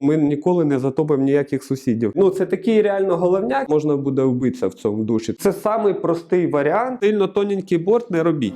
Ми ніколи не затопимо ніяких сусідів. Ну це такий реально головняк, можна буде вбитися в цьому душі. Це самий простий варіант. Сильно тоненький борт не робіть.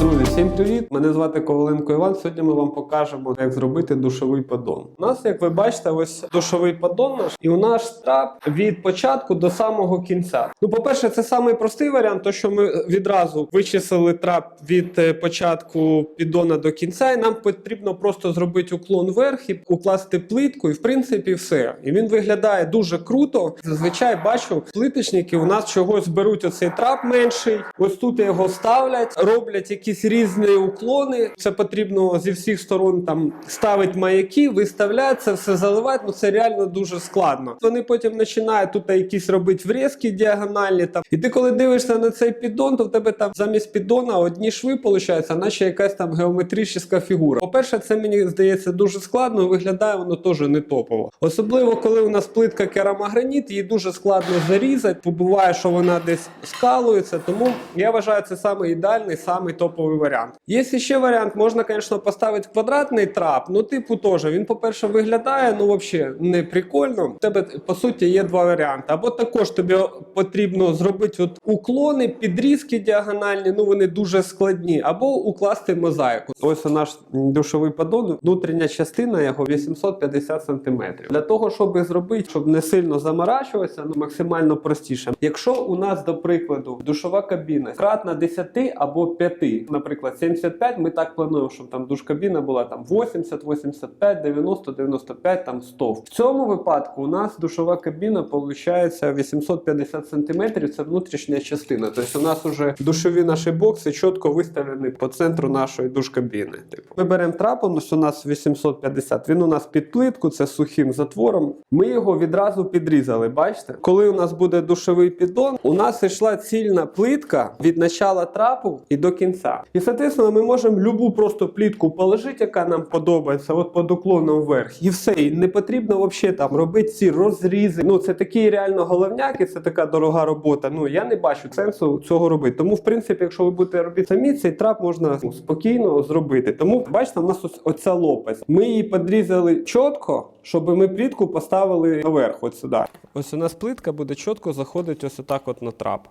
Друзі, всім привіт! Мене звати Коваленко Іван. Сьогодні ми вам покажемо, як зробити душовий поддон. У нас, як ви бачите, ось душовий поддон наш, і у нас трап від початку до самого кінця. Ну, по-перше, це самий простий варіант, то що ми відразу вичислили трап від е, початку піддона до кінця, і нам потрібно просто зробити уклон вверх і укласти плитку, і в принципі все. І він виглядає дуже круто. Зазвичай бачу, плиточники у нас чогось беруть оцей трап менший. Ось тут його ставлять, роблять якісь різні уклони. Це потрібно зі всіх сторон там ставити маяки, виставляти це все заливати. Ну це реально дуже складно. Вони потім починають тут якісь робити врізки діагональні. Там і ти коли дивишся на цей піддон, то в тебе там замість піддона одні шви получаються, наче якась там геометрична фігура. По-перше, це мені здається дуже складно. Виглядає воно теж не топово. Особливо коли у нас плитка керамограніт, її дуже складно зарізати. Побуває, що вона десь скалується. Тому я вважаю, це саме ідеальний, самий топовий варіант. Є ще варіант, можна, звісно, поставити квадратний трап. Ну, типу, теж він, по-перше, виглядає ну взагалі не прикольно. У тебе по суті є два варіанти. Або також тобі потрібно зробити от уклони, підрізки діагональні, ну вони дуже складні, або укласти мозаїку. Ось наш душовий поддон, внутрішня частина його 850 см. Для того, щоб зробити, щоб не сильно заморачуватися, ну максимально простіше. Якщо у нас, до прикладу, душова кабіна кратна 10 або 5, наприклад, 75, ми так плануємо, щоб там душ-кабіна була там 80, 85, 90, 95, там 100. В цьому випадку у нас душова кабіна виходить 850 см, це внутрішня частина. Тобто у нас уже душові наші бокси чітко виставлені по центру нашої душкабіни. Типу. Ми беремо трапом, у нас 850, він у нас під плитку, це сухим затвором. Ми його відразу підрізали. Бачите? Коли у нас буде душовий піддон, у нас йшла цільна плитка від начала трапу і до кінця. І, соответственно, ми можемо любу просто плітку положити, яка нам подобається, от під уклоном вверх. І все. І не потрібно взагалі там робити ці розрізи. Ну це такий реально головняк, і це така дорога робота. Ну я не бачу сенсу цього робити. Тому, в принципі, якщо ви будете робити самі, цей трап можна ну, спокійно зробити. Тому бачите, у нас ось оця лопасть. Ми її підрізали чітко, щоб ми плітку поставили наверх, от сюди. Ось у нас плитка буде чітко заходити ось отак от на трап.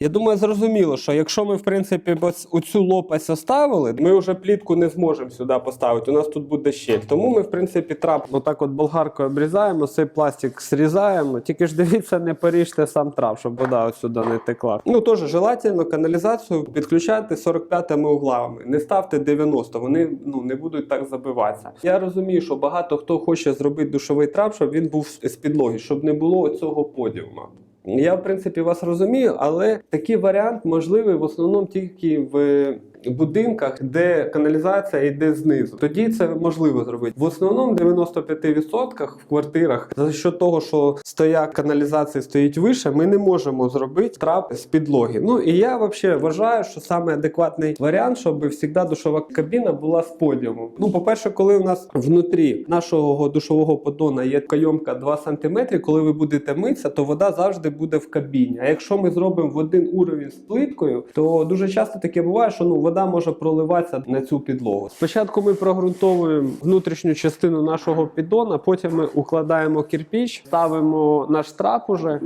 Я думаю, зрозуміло, що якщо ми, в принципі, оцю лопасть оставили, ми вже плітку не зможемо сюди поставити. У нас тут буде щель. Тому ми, в принципі, трап отак от болгаркою обрізаємо, цей пластик зрізаємо. Тільки ж дивіться, не поріжте сам трап, щоб вода сюди не текла. Ну теж желательно каналізацію підключати 45-ми углами. Не ставте 90, вони ну не будуть так забиватися. Я розумію, що багато хто хоче зробити душовий трап, щоб він був з підлоги, щоб не було цього подіума. Я, в принципі, вас розумію, але такий варіант можливий в основному тільки в будинках, де каналізація йде знизу. Тоді це можливо зробити. В основному 95% в квартирах за що того, що стояк каналізації стоїть вище, ми не можемо зробити трап з підлоги. Ну і я взагалі вважаю, що саме адекватний варіант, щоб завжди душова кабіна була з подіумом. Ну, по-перше, коли у нас внутрі нашого душового поддона є кайомка 2 см, коли ви будете митися, то вода завжди буде в кабіні. А якщо ми зробимо в один уровень з плиткою, то дуже часто таке буває, що ну вода може проливатися на цю підлогу. Спочатку ми прогрунтовуємо внутрішню частину нашого піддона, потім ми укладаємо кирпіч, ставимо наш трап уже.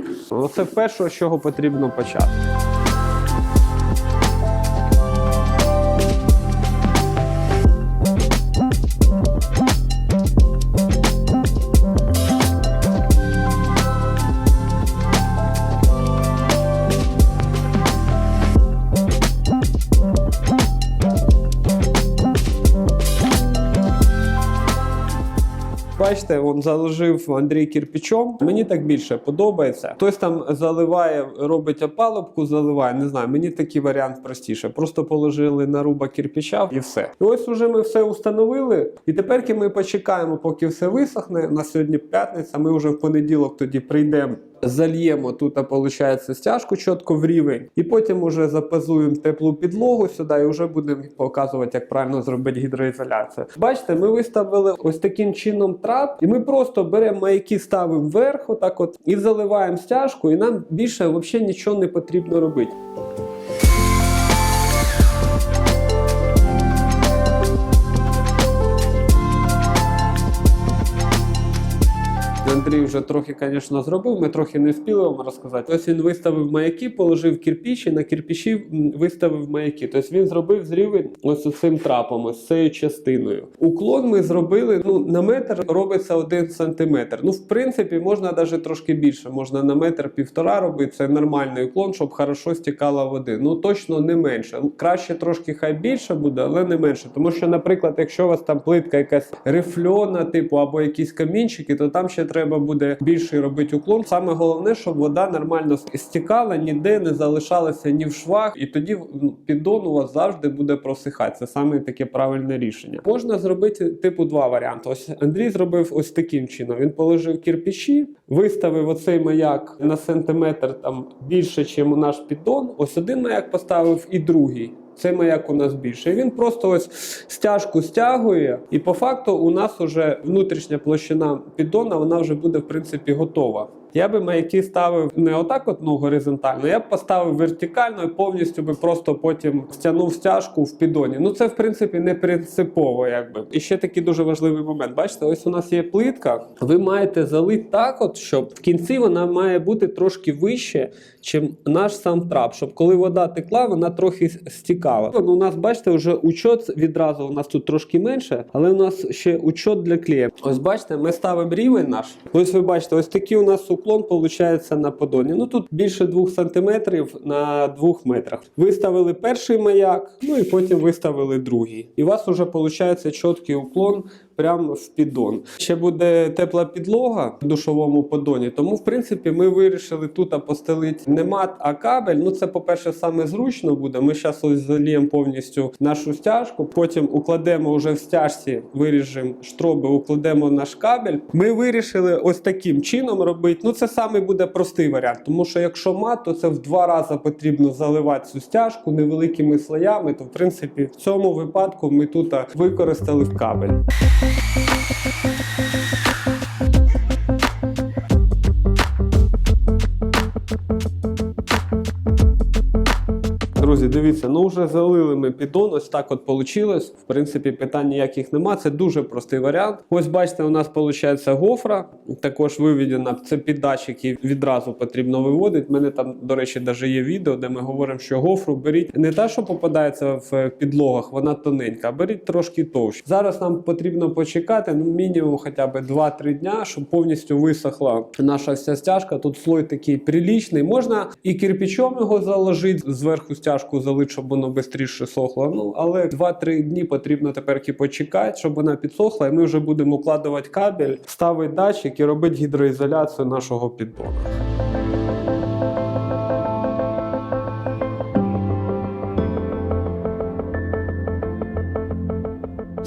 Це перше, з чого потрібно почати. Бачите, він заложив Андрій кірпічом. Мені так більше подобається. Хтось там заливає, робить опалубку, заливає. Не знаю, мені такий варіант простіше. Просто положили наруба кірпіча і все. І ось уже ми все установили. І тепер ми почекаємо, поки все висохне. На сьогодні п'ятниця. Ми вже в понеділок тоді прийдемо. Зальємо тут, виходить, стяжку чітко в рівень, і потім уже запазуємо теплу підлогу сюди і вже будемо показувати, як правильно зробити гідроізоляцію. Бачите, ми виставили ось таким чином трап, і ми просто беремо маяки, ставимо вверх, отак от, і заливаємо стяжку, і нам більше взагалі нічого не потрібно робити. Андрій вже трохи, звісно, зробив. Ми трохи не встигли вам розказати. Ось він виставив маяки, положив кирпич і на кирпичі м, виставив маяки. Тобто він зробив зріви ось цим трапом, ось цією частиною. Уклон ми зробили ну на метр робиться один сантиметр. Ну, в принципі, можна навіть трошки більше. Можна на метр півтора робити. Це нормальний уклон, щоб хорошо стікала води. Ну точно не менше. Краще трошки хай більше буде, але не менше. Тому що, наприклад, якщо у вас там плитка якась рифльона, типу або якісь камінчики, то там ще треба буде більший робити уклон. Саме головне, щоб вода нормально стікала, ніде не залишалася ні в швах, і тоді ну, піддон у вас завжди буде просихати. Це саме таке правильне рішення. Можна зробити типу два варіанти. Ось Андрій зробив ось таким чином. Він положив кирпичі, виставив оцей маяк на сантиметр там більше, ніж наш піддон. Ось один маяк поставив і другий. Цей маяк у нас більше. Він просто ось стяжку стягує, і по факту у нас вже внутрішня площина піддона, вона вже буде в принципі готова. Я би маяки ставив не отак, от, ну, горизонтально, я б поставив вертикально і повністю би просто потім стягнув стяжку в піддоні. Ну це в принципі не принципово, якби. І ще такий дуже важливий момент. Бачите, ось у нас є плитка. Ви маєте залити так, от щоб в кінці вона має бути трошки вище, чим наш сам трап, щоб коли вода текла, вона трохи стікала. Ну, у нас, бачите, вже учот відразу у нас тут трошки менше, але у нас ще учот для клея. Ось бачите, ми ставимо рівень наш. Ось ви бачите, ось такий у нас уклон виходить на подоні. Ну тут більше 2 см на 2 метрах. Виставили перший маяк, ну і потім виставили другий. І у вас вже виходить чіткий уклон прямо в піддон. Ще буде тепла підлога в душовому подоні, тому в принципі ми вирішили тут постелити не мат, а кабель. Ну це, по-перше, саме зручно буде. Ми зараз ось заліємо повністю нашу стяжку, потім укладемо вже в стяжці, виріжемо штроби, укладемо наш кабель. Ми вирішили ось таким чином робити. Ну це саме буде простий варіант, тому що якщо мат, то це в два рази потрібно заливати цю стяжку невеликими слоями. То в принципі в цьому випадку ми тут використали кабель. Друзі, дивіться, ну вже залили ми піддон, ось так от вийшло. В принципі, питань ніяких нема. Це дуже простий варіант. Ось бачите, у нас виходить гофра, також виведена. Це піддатчик, який відразу потрібно виводити. У мене там, до речі, навіть є відео, де ми говоримо, що гофру беріть не та, що попадається в підлогах, вона тоненька, а беріть трошки товще. Зараз нам потрібно почекати ну, мінімум хоча б 2-3 дня, щоб повністю висохла наша вся стяжка. Тут слой такий прилічний. Можна і кирпичом його заложити, зверху стяжку залити, щоб воно швидше сохло. Ну але 2-3 дні потрібно тепер почекати, щоб вона підсохла, і ми вже будемо укладувати кабель, ставити датчик і робити гідроізоляцію нашого піддону.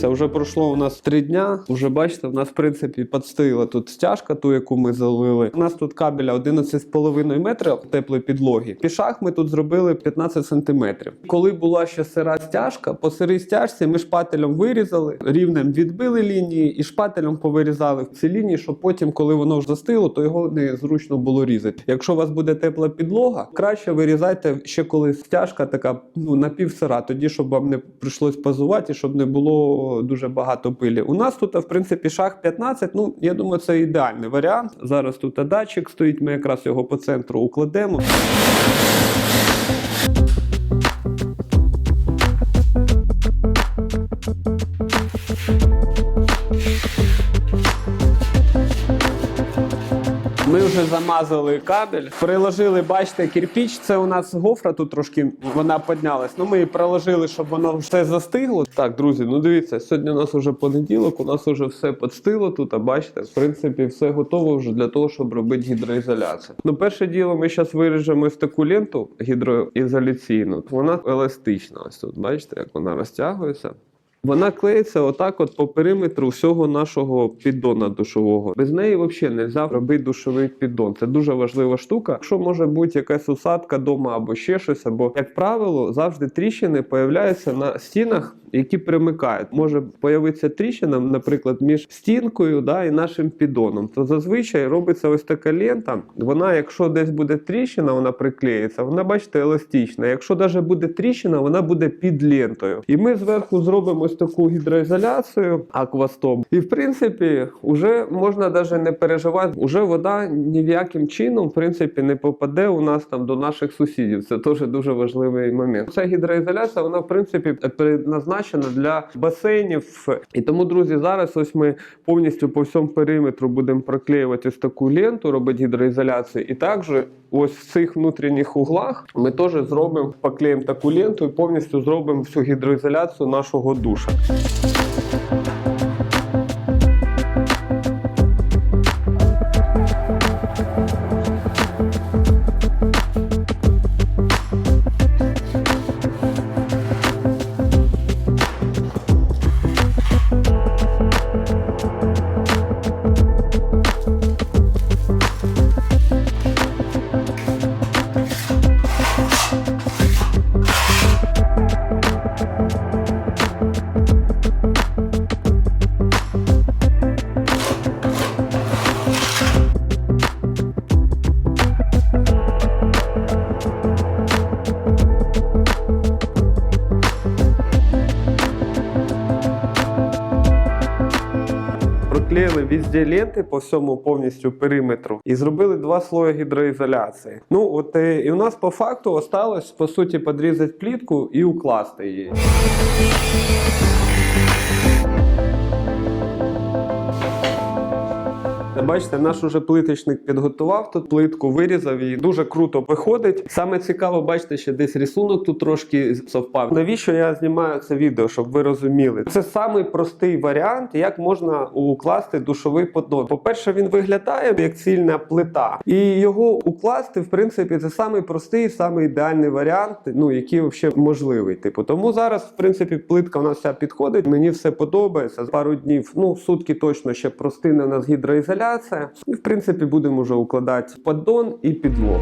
Це вже пройшло у нас три дня. Уже бачите, у нас в принципі підстоїла тут стяжка, ту, яку ми залили. У нас тут кабеля 11,5 метрів теплої підлоги. Пішах ми тут зробили 15 сантиметрів. Коли була ще сира стяжка, по сирій стяжці ми шпателем вирізали, рівнем відбили лінії і шпателем повирізали ці лінії, щоб потім, коли воно вже застило, то його не зручно було різати. Якщо у вас буде тепла підлога, краще вирізайте ще коли стяжка така ну напівсира, тоді щоб вам не прийшлось пазувати, щоб не було дуже багато пилі. У нас тут, в принципі, шах 15. Ну я думаю, це ідеальний варіант. Зараз тут датчик стоїть. Ми якраз його по центру укладемо. Замазали кабель, приложили, бачите, кирпіч. Це у нас гофра тут трошки вона піднялась. Ну ми її приложили, щоб воно все застигло. Так, друзі, ну дивіться, сьогодні у нас вже понеділок, у нас вже все підстило тут. А бачите, в принципі, все готово вже для того, щоб робити гідроізоляцію. Ну, перше діло, ми зараз виріжемо ось таку ленту гідроізоляційну. Вона еластична. Ось тут, бачите, як вона розтягується. Вона клеїться отак, от по периметру всього нашого піддона душового. Без неї взагалі не можна робити душовий піддон. Це дуже важлива штука. Якщо може бути якась усадка вдома або ще щось, або як правило, завжди тріщини появляються на стінах, які примикають. Може появитися тріщина, наприклад, між стінкою да, і нашим піддоном. То зазвичай робиться ось така лента. Вона, якщо десь буде тріщина, вона приклеїться, вона, бачите, еластична. Якщо навіть буде тріщина, вона буде під лентою. І ми зверху зробимо ось таку гідроізоляцію аквастоп. І в принципі, вже можна навіть не переживати, уже вода ніяким чином в принципі не попаде у нас там до наших сусідів. Це теж дуже важливий момент. Ця гідроізоляція, вона в принципі предназначена для басейнів. І тому, друзі, зараз ось ми повністю по всьому периметру будемо проклеювати ось таку ленту, робити гідроізоляцію. І також ось в цих внутрішніх углах ми теж зробимо, поклеїмо таку ленту і повністю зробимо всю гідроізоляцію нашого душа. Thank you. Везде ленти по всьому повністю периметру і зробили два слої гідроізоляції. Ну от е, і у нас по факту осталось по суті підрізати плітку і укласти її. Бачите, наш уже плиточник підготував тут плитку, вирізав її. Дуже круто виходить. Саме цікаво, бачите, ще десь рисунок тут трошки совпав. Навіщо я знімаю це відео, щоб ви розуміли? Це самий простий варіант, як можна укласти душовий поддон. По-перше, він виглядає як цільна плита, і його укласти, в принципі, це самий простий, самий ідеальний варіант, ну який взагалі можливий. Типу, тому зараз, в принципі, плитка у нас вся підходить. Мені все подобається. Пару днів, ну сутки точно ще простине у нас гідроізоляція. І в принципі будемо вже укладати поддон і підлогу.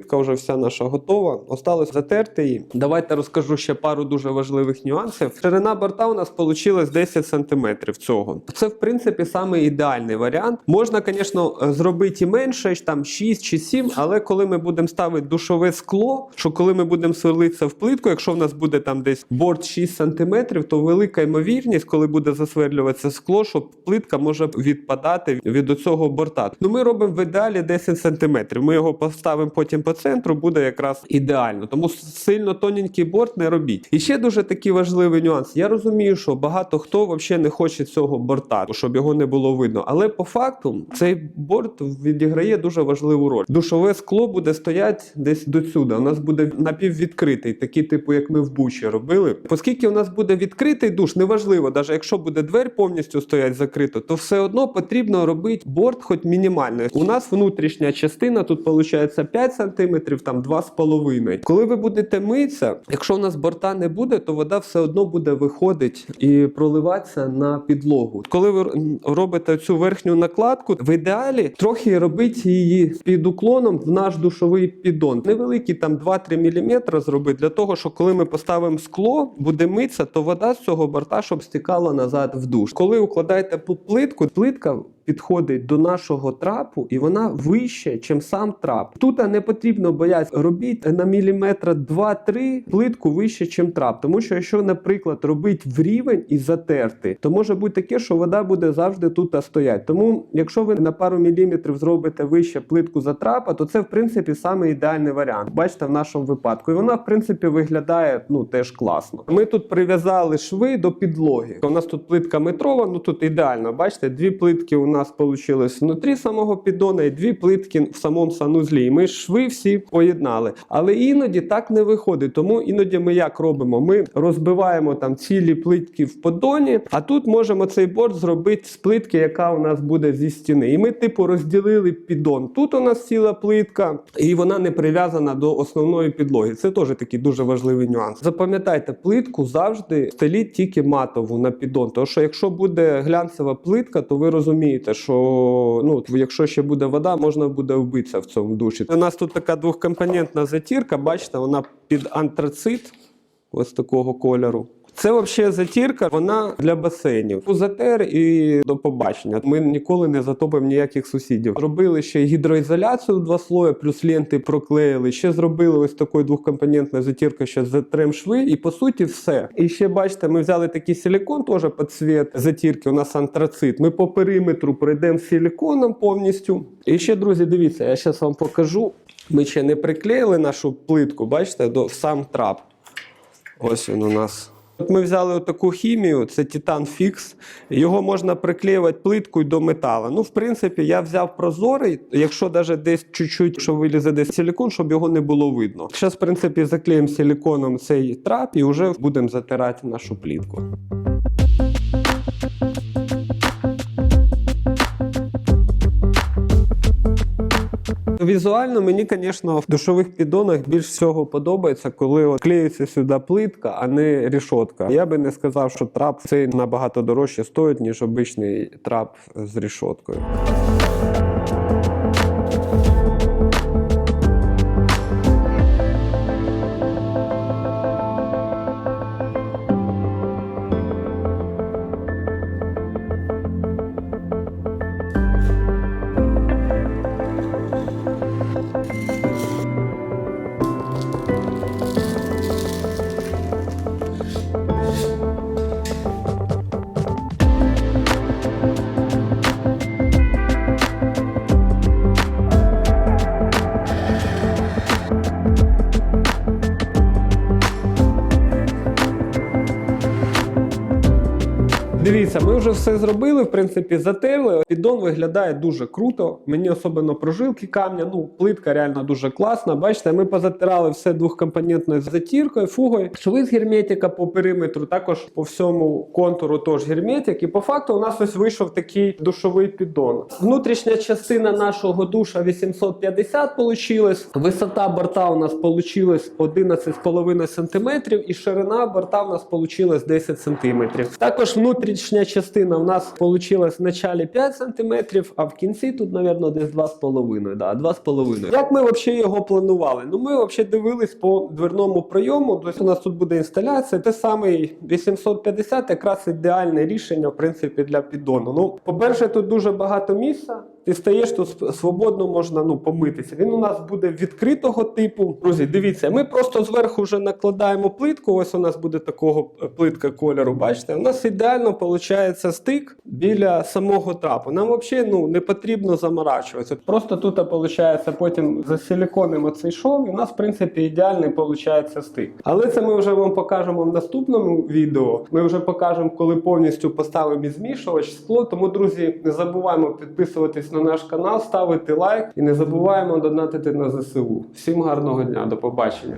Плитка вже вся наша готова. Осталось затерти її. Давайте розкажу ще пару дуже важливих нюансів. Ширина борта у нас вийшла 10 см цього. Це в принципі саме ідеальний варіант. Можна, звісно, зробити і менше, там 6 чи 7, але коли ми будемо ставити душове скло, що коли ми будемо сверлитися в плитку, якщо в нас буде там десь борт 6 см, то велика ймовірність, коли буде засверлюватися скло, що плитка може відпадати від цього борта. Ну ми робимо в ідеалі 10 см. Ми його поставимо потім по центру, буде якраз ідеально. Тому сильно тоненький борт не робіть. І ще дуже такий важливий нюанс. Я розумію, що багато хто взагалі не хоче цього борта, щоб його не було видно. Але по факту цей борт відіграє дуже важливу роль. Душове скло буде стояти десь до сюди. У нас буде напіввідкритий, такий типу, як ми в бучі робили. Оскільки у нас буде відкритий душ, неважливо, навіть якщо буде двері повністю стоять закрито, то все одно потрібно робити борт, хоч мінімально. У нас внутрішня частина тут виходить 5 см, там 2,5 Коли ви будете митися, якщо у нас борта не буде, то вода все одно буде виходити і проливатися на підлогу. Коли ви робите цю верхню накладку, в ідеалі трохи робити її під уклоном в наш душовий піддон. Невеликий там 2-3 мм зробити для того, що коли ми поставимо скло, буде митися, то вода з цього борта щоб стікала назад в душ. Коли укладаєте плитку, плитка підходить до нашого трапу, і вона вище, ніж сам трап. Тут не потрібно боятися робіть на міліметра 2-3 плитку вище, ніж трап. Тому що якщо, наприклад, робити в рівень і затерти, то може бути таке, що вода буде завжди тут стояти. Тому, якщо ви на пару міліметрів зробите вище плитку за трапа, то це в принципі саме ідеальний варіант. Бачите, в нашому випадку. І вона, в принципі, виглядає ну теж класно. Ми тут прив'язали шви до підлоги. У нас тут плитка метрова, ну тут ідеально. Бачите, дві плитки у нас вийшло внутрі самого піддона і дві плитки в самому санузлі. І ми шви всі поєднали. Але іноді так не виходить. Тому іноді ми як робимо? Ми розбиваємо там цілі плитки в поддоні, а тут можемо цей борт зробити з плитки, яка у нас буде зі стіни. І ми, типу, розділили піддон. Тут у нас ціла плитка, і вона не прив'язана до основної підлоги. Це теж такий дуже важливий нюанс. Запам'ятайте, плитку завжди стеліть тільки матову на піддон. Тому що якщо буде глянцева плитка, то ви розумієте, що ну, якщо ще буде вода, можна буде вбитися в цьому душі. У нас тут така двохкомпонентна затірка, бачите, вона під антрацит, ось такого кольору. Це взагалі затірка, вона для басейнів. Затер і до побачення. Ми ніколи не затопимо ніяких сусідів. Робили ще гідроізоляцію два слої, плюс ленти проклеїли. Ще зробили ось такою двохкомпонентною затіркою, що затрем шви, і по суті все. І ще бачите, ми взяли такий силікон, теж під цвіт затірки. У нас антрацит. Ми по периметру пройдемо силіконом повністю. І ще, друзі, дивіться, я зараз вам покажу. Ми ще не приклеїли нашу плитку, бачите, до сам трап. Ось він у нас. От ми взяли таку хімію, це Титан Фікс. Його можна приклеювати плиткою до металу. Ну, в принципі, я взяв прозорий, якщо навіть десь чуть-чуть, що вилізе десь силікон, щоб його не було видно. Зараз, в принципі, заклеїмо силіконом цей трап і вже будемо затирати нашу плітку. Візуально мені, звісно, в душових піддонах більш всього подобається, коли от клеїться сюди плитка, а не рішотка. Я би не сказав, що трап цей набагато дорожче стоїть, ніж обичний трап з рішоткою. Дивіться, ми вже все зробили, в принципі, затерли. Піддон виглядає дуже круто. Мені особливо прожилки камня. Ну, плитка реально дуже класна. Бачите, ми позатирали все двохкомпонентною затіркою, фугою. Шви з герметика по периметру, також по всьому контуру теж герметик. І по факту у нас ось вийшов такий душовий піддон. Внутрішня частина нашого душа 850 получилась. Висота борта у нас получилась 11,5 см, і ширина борта у нас получилась 10 см. Також внутрішня частина у нас вийшла в началі 5 см, а в кінці тут, мабуть, десь 2,5. Да, 2,5. Як ми взагалі його планували? Ну, ми взагалі дивились по дверному прийому. Тобто у нас тут буде інсталяція. Те самий 850 якраз ідеальне рішення, в принципі, для піддону. Ну, по-перше, тут дуже багато місця. Ти стаєш тут свободно можна ну, помитися. Він у нас буде відкритого типу. Друзі, дивіться, ми просто зверху вже накладаємо плитку. Ось у нас буде такого е, плитка кольору. Бачите, у нас ідеально виходить стик біля самого трапу. Нам взагалі ну, не потрібно заморачуватися. Просто тут виходить потім засиліконимо цей шов, і у нас, в принципі, ідеальний виходить стик. Але це ми вже вам покажемо в наступному відео. Ми вже покажемо, коли повністю поставимо і змішувач скло. Тому, друзі, не забуваємо підписуватись на наш канал, ставити лайк і не забуваємо донатити на ЗСУ. Всім гарного дня, до побачення.